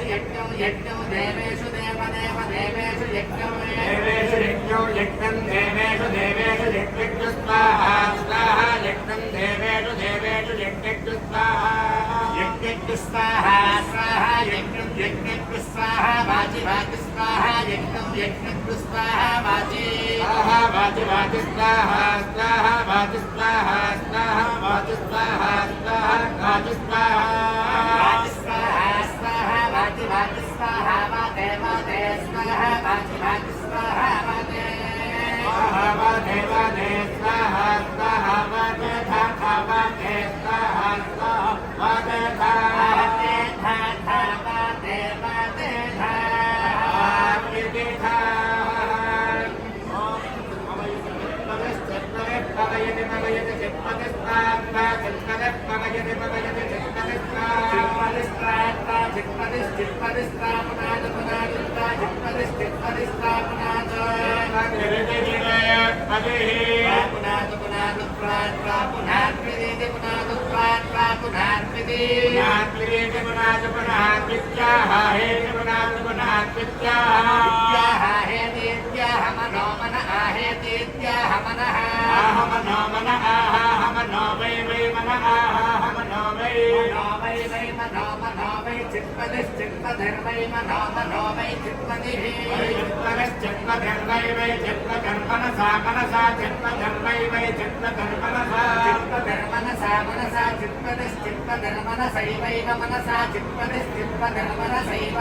యజ్ఞం యజ్ఞం దేవేషు దేవ దేవ దేవేషు యజ్ఞం దేవేషు యజ్ఞం యజ్ఞం యజ్ఞు స్వాహా యజ్ఞ స్వాహ స్వాహ యజ్ఞం యజ్ఞ స్వాహ వాచి వాచి స్వాహ యజ్ఞం యజ్ఞ స్వాహ వాచి స్వాహ వాచి వాచి స్వాహ స్వాహ వాచి స్వాహ స్వాహ వాచి స్వాహ స్వాహ వాచి స్వాహ వాచి స్వాహ స్వాహ వాచి వాచి స్వాహ వాతే వాతే స్వాహ వాచి వాచి స్వాహ వాతే స్వాహ వాతే వాతే స్వాహ పవయతి పవయతి చిత్పతిస్తాత్మా చిత్పదే పవయతి పవయతి చిత్పతిస్తా చిత్పదిస్త్రాత్తా మనో సా వై మనో మనో వై చిత్పదిస్ చిత్పధిర్వై మనో మనో వై చిత్పదిః చిత్పధర్మనసా మనసా చిత్పదిశ్చిత్పధర్మనసైవైవ మనసా చిత్పదిశ్చిత్పధర్మనసైవ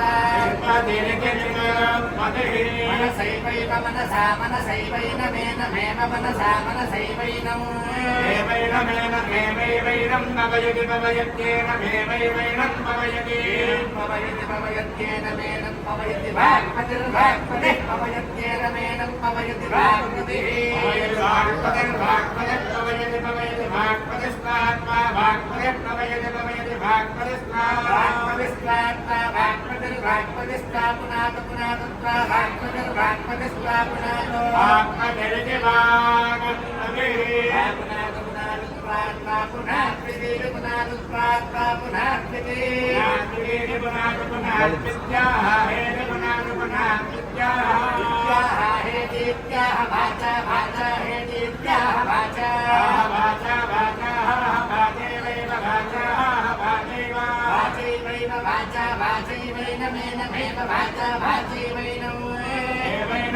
మనసైవైవ మనసా మనసైవైన మేన మేమ మనసా మనసైవైనం పవయతి పవయత్యేన మేనం పవయతి భాగ్పతిర్భాగ్పతిః పవయత్యేన మేనం పవయతి భాగ్పతిః భాగ్పతిస్త్రాత్మా భాగ్పతిర్భాగ్పతిస్త్రా పునాద పునాదత్వా భాగ్పతిర్భాగ్పతిస్త్రా పునాదో పునాద పునాదత్వా పునాద్విదీ పునాదత్వా పునాద్విదీ ఇత్యాహ वैनमेव वाचा वाचैवैनमेनमेव वाचा वाचैवैनम्